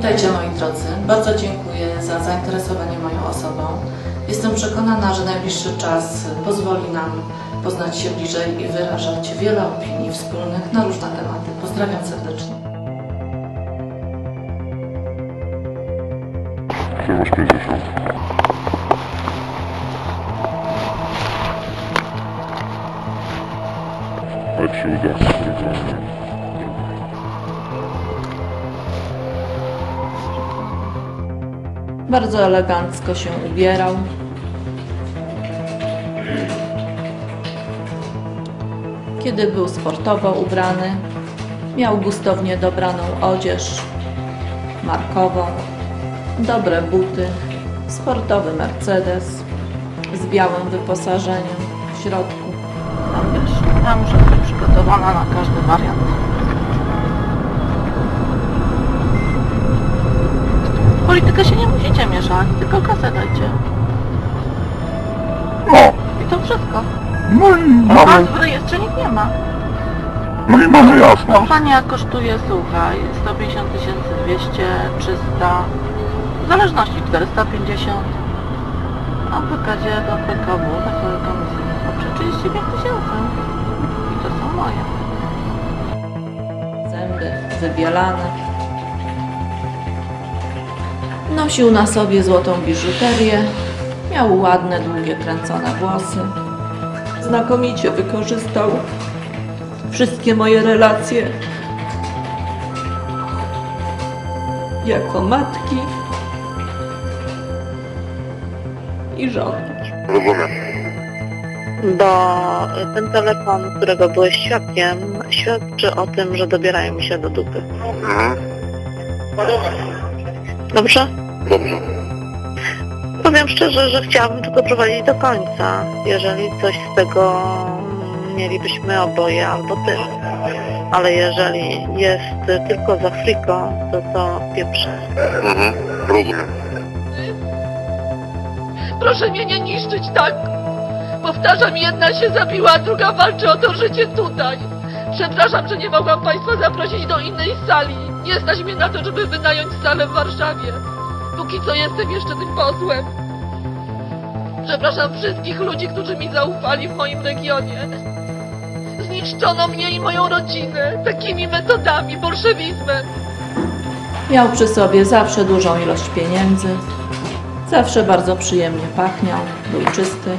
Witajcie moi drodzy. Bardzo dziękuję za zainteresowanie moją osobą. Jestem przekonana, że najbliższy czas pozwoli nam poznać się bliżej i wyrażać wiele opinii wspólnych na różne tematy. Pozdrawiam serdecznie. Masz 50. Jak się uda, spróbujmy. Bardzo elegancko się ubierał. Kiedy był sportowo ubrany, miał gustownie dobraną odzież markową, dobre buty, sportowy Mercedes z białym wyposażeniem w środku. Tam wiesz, ja muszę być przygotowana na każdy wariant. Politykę się nie musicie mieszać, tylko kasę dajcie. No, I to wszystko. no i A mamy, w rejestrze nikt nie ma. no i mamy jasność. Kampania kosztuje, słuchaj, 150 tysięcy, 200, 300, w zależności 450. A w wykazie do PKW, takiego komisji, oczy 35 tysięcy. I to są moje. zęby wybielane. Nosił na sobie złotą biżuterię, miał ładne, długie, kręcone włosy. Znakomicie wykorzystał wszystkie moje relacje jako matki i żony. Rozumiem. Bo ten telefon, którego byłeś świadkiem, świadczy o tym, że dobierają mi się do dupy. Mhm. Dobrze? Dobrze. Powiem szczerze, że chciałabym to doprowadzić do końca. Jeżeli coś z tego mielibyśmy oboje albo ty. Ale jeżeli jest tylko za friko, to to pieprzę. Mhm. Rozumiem. Proszę mnie nie niszczyć tak. Powtarzam, jedna się zabiła, a druga walczy o to życie tutaj. Przepraszam, że nie mogłam Państwa zaprosić do innej sali. Nie stać mnie na to, żeby wynająć salę w Warszawie. Póki co jestem jeszcze tym posłem. Przepraszam wszystkich ludzi, którzy mi zaufali w moim regionie. Zniszczono mnie i moją rodzinę takimi metodami, bolszewizmem. Miał przy sobie zawsze dużą ilość pieniędzy, zawsze bardzo przyjemnie pachniał, był czysty,